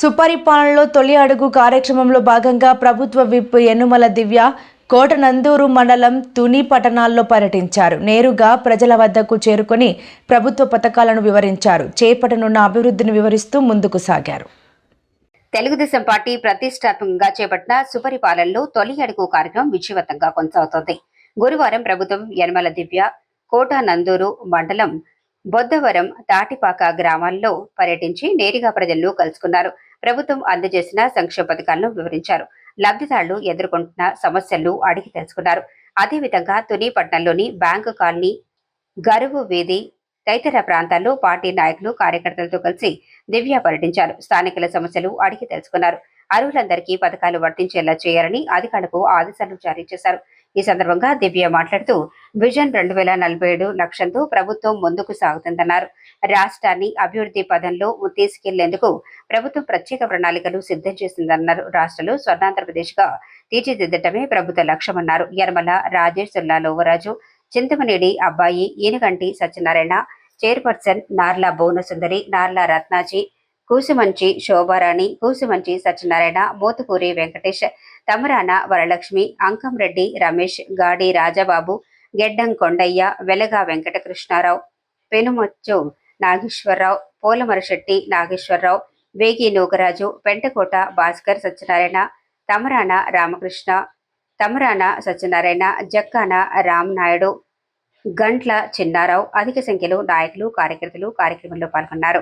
సుపరిపాలనలో తొలి అడుగు కార్యక్రమంలో భాగంగా ప్రభుత్వ విప్ ఎన్నుమల దివ్య కోట నందూరు మండలం తుని పట్టణాల్లో పర్యటించారు. నేరుగా ప్రజల వద్దకు చేరుకొని ప్రభుత్వ పథకాలను వివరించారు. చేపట్టనున్న అభివృద్ధిని వివరిస్తూ ముందుకు సాగారు. తెలుగుదేశం పార్టీ ప్రతిష్టాత్మకంగా చేపట్టిన సుపరిపాలనలో తొలి అడుగు కార్యక్రమం విజయవంతంగా కొనసాగుతోంది. గురువారం ప్రభుత్వం యనమల దివ్య కోట నందూరు మండలం బొద్దవరం తాటిపాక గ్రామాల్లో పర్యటించి నేరుగా ప్రజలను కలుసుకున్నారు. ప్రభుత్వం అందజేసిన సంక్షేమ పథకాలను వివరించారు. లబ్ధిదారులు ఎదుర్కొంటున్న సమస్యలను అడిగి తెలుసుకున్నారు. అదేవిధంగా తుని పట్టణంలోని బ్యాంకు కాలనీ గరువు వీధి తదితర ప్రాంతాల్లో పార్టీ నాయకులు కార్యకర్తలతో కలిసి దివ్య పర్యటించారు. స్థానికుల సమస్యలు అడిగి తెలుసుకున్నారు. అర్హులందరికీ పథకాలు వర్తించేలా చేయాలని అధికారులకు ఆదేశాలు జారీ చేశారు. ఈ సందర్భంగా దివ్య మాట్లాడుతూ విజన్ రెండు వేల నలభై ఏడు లక్ష్యంతో ప్రభుత్వం ముందుకు సాగుతుందన్నారు. రాష్ట్రాన్ని అభివృద్ధి పదంలో తీసుకెళ్ళేందుకు ప్రభుత్వం ప్రత్యేక ప్రణాళికలు సిద్ధం చేసిందన్నారు. రాష్ట్రంలో స్వర్ణాంధ్రప్రదేశ్గా తీర్చిదిద్దటమే ప్రభుత్వ లక్ష్యమన్నారు. యర్మల రాజేష్ సుల్లా లోవరాజు చింతమనేడి అబ్బాయి ఈనగంటి సత్యనారాయణ చైర్పర్సన్ నార్లా భువనసుందరి నార్లా రత్నాజీ కూసుమంచి శోభారాణి కూసుమంచి సత్యనారాయణ మోతుకూరి వెంకటేష్ తమరాన వరలక్ష్మి అంకంరెడ్డి రమేష్ గాడి రాజాబాబు గెడ్డం కొండయ్య వెలగా వెంకటకృష్ణారావు పెనుమొచ్చు నాగేశ్వరరావు పోలమరశెట్టి నాగేశ్వరరావు వేగి నోగరాజు పెంటకోట భాస్కర్ సత్యనారాయణ తమరాన రామకృష్ణ తమరాన సత్యనారాయణ జక్కాన రామనాయుడు గంట్ల చిన్నారావు అధిక సంఖ్యలో నాయకులు కార్యకర్తలు కార్యక్రమంలో పాల్గొన్నారు.